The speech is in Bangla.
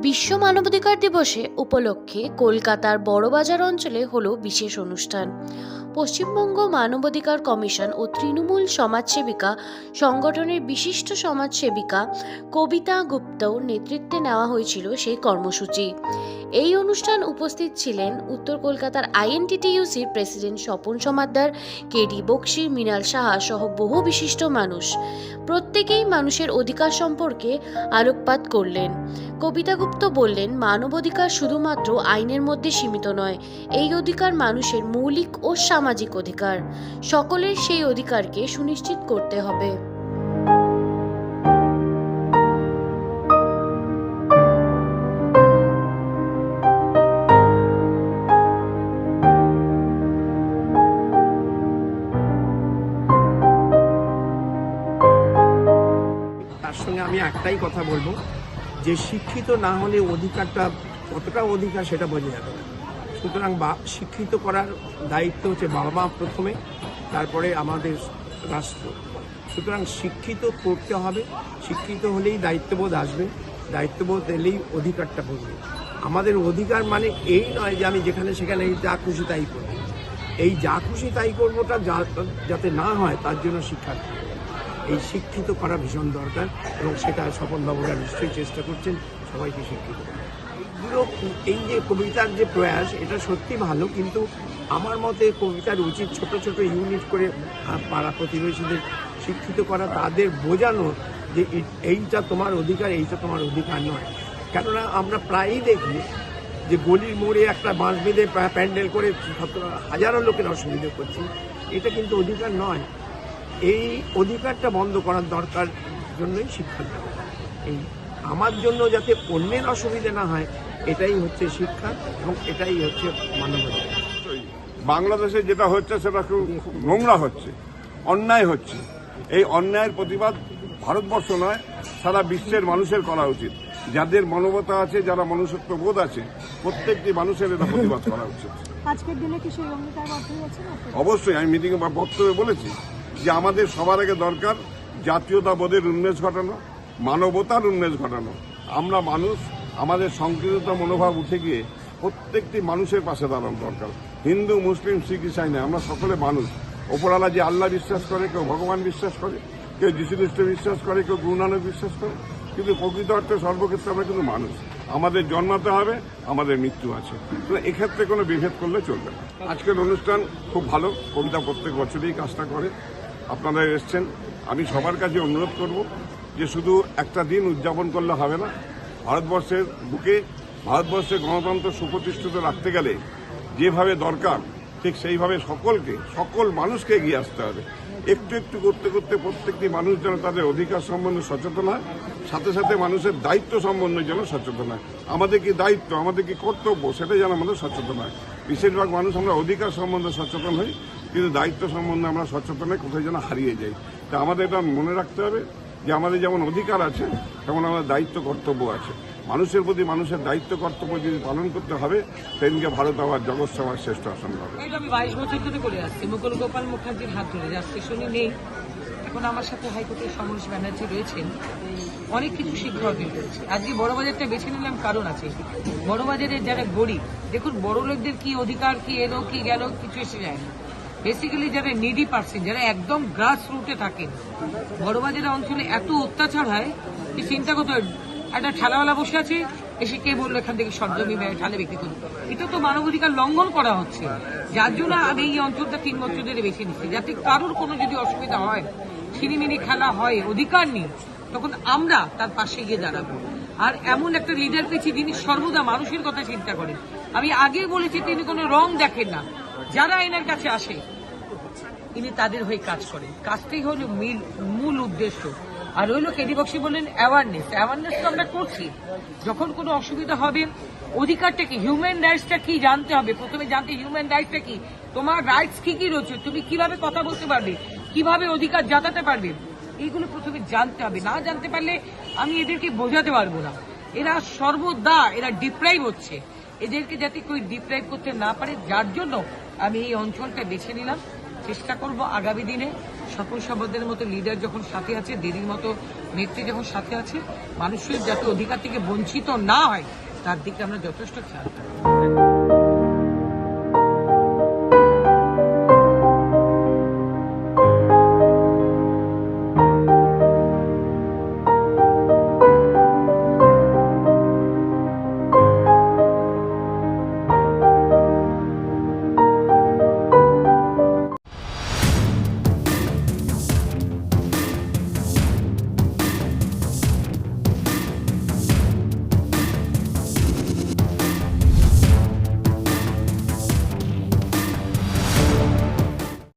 বিশ্ব মানবাধিকার দিবসে উপলক্ষে কলকাতার বড়বাজার অঞ্চলে হলো বিশেষ অনুষ্ঠান। পশ্চিমবঙ্গ মানবাধিকার কমিশন ও তৃণমূল সমাজসেবিকা সংগঠনের বিশিষ্ট সমাজসেবিকা কবিতা গুপ্তর নেতৃত্বে নেওয়া হয়েছিল সেই কর্মসূচি। এই অনুষ্ঠান উপস্থিত ছিলেন উত্তর কলকাতার আইএনটিটিইউসির president Swapan Samaddar, K D Bakshi, Mrinal Saha সহ বহু বিশিষ্ট মানুষ। প্রত্যেকেই মানুষের অধিকার সম্পর্কে আলোকপাত করলেন। কবিতা গুপ্ত বললেন, মানবাধিকার শুধুমাত্র আইনের মধ্যে সীমিত নয়, এই অধিকার মানুষের মৌলিক ও সামাজিক অধিকার। সকলের সেই অধিকারকে সুনিশ্চিত করতে হবে। তার সঙ্গে আমি একটাই কথা বলব, যে শিক্ষিত না হলে অধিকারটা কতটা অধিকার সেটা বোঝা যাবে না। সুতরাং বা, শিক্ষিত করার দায়িত্ব হচ্ছে বাবা মা প্রথমে, তারপরে আমাদের রাষ্ট্র। সুতরাং শিক্ষিত করতে হবে, শিক্ষিত হলেই দায়িত্ববোধ আসবে, দায়িত্ববোধ এলেই অধিকারটা বুঝবে আমাদের অধিকার মানে এই নয় যে আমি যেখানে সেখানে যা খুশি তাই করব। এই যা খুশি তাই করবোটা যাতে না হয় তার জন্য শিক্ষা এই শিক্ষিত করা ভীষণ দরকার এবং সেটা স্বপনবাবুরা নিশ্চয়ই চেষ্টা করছেন সবাইকে শিক্ষিত করা এইগুলো এই যে কবিতার যে প্রয়াস, এটা সত্যি ভালো, কিন্তু আমার মতে কবিতার উচিত ছোট ছোট ইউনিট করে পাড়া প্রতিবেশীদের শিক্ষিত করা, তাদের বোঝানো যে এই- এইটা তোমার অধিকার, এইটা তোমার অধিকার নয়। কেননা আমরা প্রায়ই দেখি যে গলির মোড়ে একটা বাঁশ বেঁধে প্যান্ডেল করে হাজারো লোকের অসুবিধা করছি এটা কিন্তু অধিকার নয়। এই অধিকারটা বন্ধ করার দরকার জন্যই শিক্ষা দেওয়া। এই আমার জন্য যাতে অন্যের অসুবিধা না হয় এটাই হচ্ছে শিক্ষা এবং এটাই হচ্ছে অবশ্যই বাংলাদেশে যেটা হচ্ছে সেটা খুব নোংরা হচ্ছে অন্যায় হচ্ছে। এই অন্যায়ের প্রতিবাদ ভারতবর্ষ নয় সারা বিশ্বের মানুষের করা উচিত। যাদের মানবতা আছে যারা মনুষ্যত্ব বোধ আছে প্রত্যেকটি মানুষের এটা প্রতিবাদ করা উচিত। আজকের দিনে কি সেই অঙ্গীকারবদ্ধ হয়েছে না? অবশ্যই আমি মিটিংয়ে বা বক্তব্যে বলেছি যে আমাদের সবার আগে দরকার জাতীয়তাবোধের উন্মেষ ঘটানো মানবতার উন্মেষ ঘটানো। আমরা মানুষ, আমাদের সংকীর্ণতা মনোভাব উঠে গিয়ে প্রত্যেকটি মানুষের পাশে দাঁড়ানো দরকার। হিন্দু, মুসলিম, শিখ, ইসাই না আমরা সকলে মানুষ। ওপরওয়ালা যে আল্লাহ বিশ্বাস করে, কেউ ভগবান বিশ্বাস করে, কেউ যীশু খ্রিস্ট বিশ্বাস করে, কেউ গুরু নানক বিশ্বাস করে, কিন্তু প্রকৃত অর্থে সর্বক্ষেত্রে আমরা কিন্তু মানুষ। আমাদের জন্মাতে হবে, আমাদের মৃত্যু আছে। এক্ষেত্রে কোনো বিভেদ করলে চলবে না। আজকের অনুষ্ঠান খুব ভালো। কবিতা প্রত্যেক বছরই কাজটা করে। আপনারা এসছেন। আমি সবার কাছে অনুরোধ করব যে শুধু একটা দিন উদযাপন করলে হবে না, ভারতবর্ষের বুকে, ভারতবর্ষের গণতন্ত্র সুপ্রতিষ্ঠিত রাখতে গেলে যেভাবে দরকার, ঠিক সেইভাবে সকলকে, সকল মানুষকে এগিয়ে আসতে হবে। একটু একটু করতে করতে প্রত্যেকটি মানুষ যেন তাদের অধিকার সম্বন্ধে সচেতন হয়, সাথে সাথে মানুষের দায়িত্ব সম্বন্ধে যেন সচেতন হয়। আমাদের কি দায়িত্ব, আমাদের কি কর্তব্য, সেটা যেন আমাদের সচেতন হয়। বেশিরভাগ মানুষ আমরা অধিকার সম্বন্ধে সচেতন হই, কিন্তু দায়িত্ব সম্বন্ধে আমরা সচেতন কোথায় যেন হারিয়ে যাই। তা আমাদের এটা মনে রাখতে হবে যে আমাদের যেমন অধিকার আছে, তেমন আমাদের দায়িত্ব, কর্তব্য আছে। মানুষের প্রতি মানুষের দায়িত্ব, কর্তব্য যদি পালন করতে হবে সেদিনকে ভারত আবার জগৎ সভার শ্রেষ্ঠ আসন হবে বাইশ বছর ধরে করে আসছি, মুকুল গোপাল মুখার্জির হাত ধরে। যার স্টেশনে নেই। এখন আমার সাথে হাইকোর্টের সমরেশ ব্যানার্জি রয়েছেন। অনেক কিছু শিক্ষা অর্জন করেছে আজকে বড়বাজারটা বেছে নিলাম, কারণ আছে। বড়বাজারের যারা গরিব, দেখুন বড় লোকদের কি অধিকার, কি এলো, কি গেল, কিছু এসে যায় না। বেসিক্যালি যারা নিডি পার্সেন যারা একদম গ্রাস রুটে থাকেন বড়বাজারের অঞ্চলে এত অত্যাচার হয় যে চিন্তা করতে একটা ঠেলাওয়ালা বসে আছে, এসে কে বলল এখান থেকে সরজমি ঠালে বিক্রি করবে এটা তো মানবাধিকার লঙ্ঘন করা হচ্ছে। যার জন্য আমি এই অঞ্চলটা তিন বছর ধরে বেছে নিচ্ছি। যাতে কারোর কোনো যদি অসুবিধা হয়, ছিনিমিনি খেলা হয়, অধিকার নেই, তখন আমরা তার পাশে গিয়ে দাঁড়াবো। আর এমন একটা লিডার পেয়েছি যিনি সর্বদা মানুষের কথা চিন্তা করেন। আমি আগে বলেছি তিনি কোনো রং দেখেন না। যারা এনার কাছে আসে, ইনি তাদের হয়ে কাজ করেন। কাজটাই হলো মিল উদ্দেশ্য। আর হইল কেডি বক্সি বললেন অ্যাওয়ারনেস অ্যাওয়ারনেস তো আমরা করছি। যখন কোনো অসুবিধা হবে, অধিকারটা কি? হিউম্যান রাইটসটা কি জানতে হবে? প্রথমে জানতে হিউম্যান রাইটসটা কি? তোমার রাইটস কি কি রয়েছে? তুমি কীভাবে কথা বলতে পারবে? কীভাবে অধিকার জানাতে পারবে? এইগুলো প্রথমে জানতে হবে। না জানতে পারলে আমি এদেরকে বোঝাতে পারব না। এরা সর্বদা, এরা ডিপ্রাইভ হচ্ছে। এদেরকে যাতে কেউ ডিপ্রাইভ করতে না পারে, যার জন্য আমি এই অঞ্চলটা বেছে নিলাম। চেষ্টা করব আগামী দিনে সকল সম্পদের মতো লিডার যখন সাথে আছে, দিদির মতো নেত্রী যখন সাথে আছে, মানুষের যাতে অধিকার থেকে বঞ্চিত না হয়, তার দিকে আমরা যথেষ্ট খেয়াল রাখব